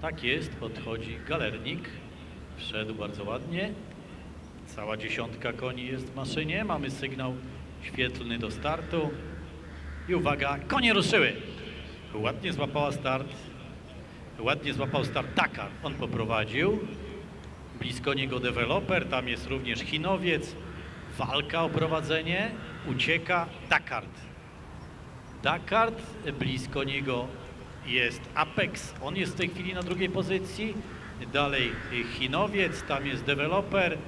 Tak jest, podchodzi galernik. Wszedł bardzo ładnie. Cała dziesiątka koni jest w maszynie. Mamy sygnał świetlny do startu. I uwaga, konie ruszyły. Ładnie złapała start. Ładnie złapał start Dakar. On poprowadził. Blisko niego deweloper, tam jest również Chinowiec. Walka o prowadzenie. Ucieka Dakart. Dakart, blisko niego jest Apex, on jest w tej chwili na drugiej pozycji. Dalej Chinowiec, tam jest deweloper,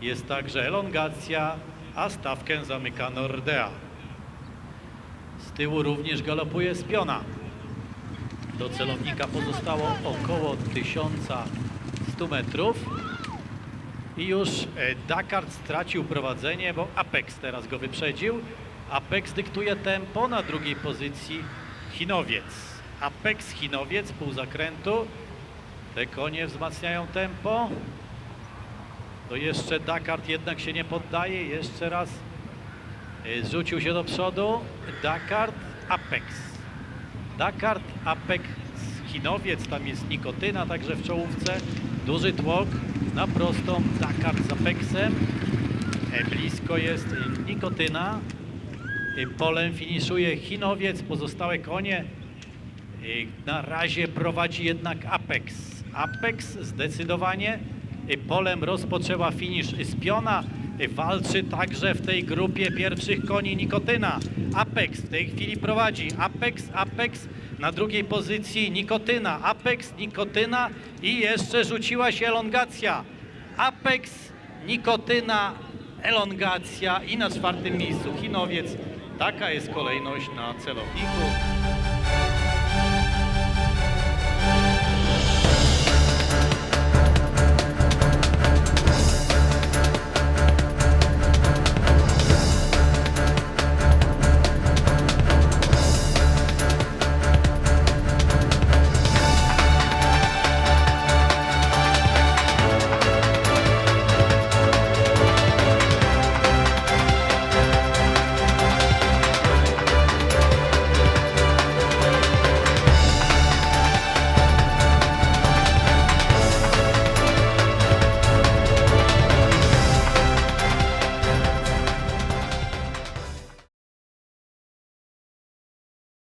jest także elongacja, a stawkę zamyka Nordea. Z tyłu również galopuje Spiona. Do celownika pozostało około 1100 metrów. I już e, Dakar stracił prowadzenie, bo Apex teraz go wyprzedził. Apex dyktuje tempo na drugiej pozycji Chinowiec. Apex, Chinowiec, pół zakrętu. Te konie wzmacniają tempo. To jeszcze Dakar jednak się nie poddaje. Jeszcze raz e, zrzucił się do przodu. Dakar, Apex. Dakar, Apex, Chinowiec, tam jest nikotyna także w czołówce. Duży tłok na prostą Dakar z Apexem. E, Blisko jest e, nikotyna. Polem finiszuje Chinowiec, pozostałe konie. E, Na razie prowadzi jednak Apex. Apex zdecydowanie e, polem rozpoczęła finisz Spiona. E, Walczy także w tej grupie pierwszych koni Nikotyna. Apex w tej chwili prowadzi. Apex, Apex na drugiej pozycji Nikotyna. Apex, Nikotyna i jeszcze rzuciła się elongacja. Apex, Nikotyna, elongacja i na czwartym miejscu Chinowiec. Taka jest kolejność na celowniku.